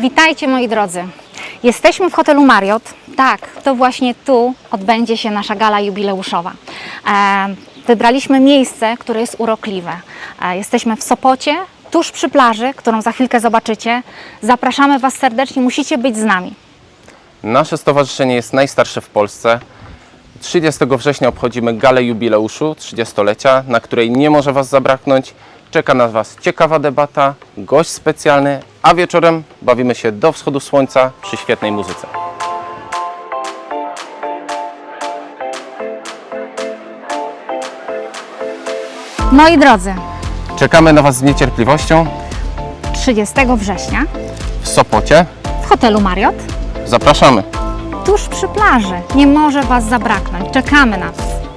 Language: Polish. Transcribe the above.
Witajcie moi drodzy. Jesteśmy w hotelu Marriott. Tak, to właśnie tu odbędzie się nasza gala jubileuszowa. E, wybraliśmy miejsce, które jest urokliwe. E, jesteśmy w Sopocie, tuż przy plaży, którą za chwilkę zobaczycie. Zapraszamy Was serdecznie, musicie być z nami. Nasze stowarzyszenie jest najstarsze w Polsce. 30 września obchodzimy galę jubileuszu 30-lecia, na której nie może Was zabraknąć. Czeka na Was ciekawa debata, gość specjalny, a wieczorem bawimy się do wschodu słońca przy świetnej muzyce. Moi drodzy, Czekamy na Was z niecierpliwością 30 września w Sopocie. w hotelu Marriott, Zapraszamy! Tuż przy plaży. Nie może Was zabraknąć. Czekamy na Was.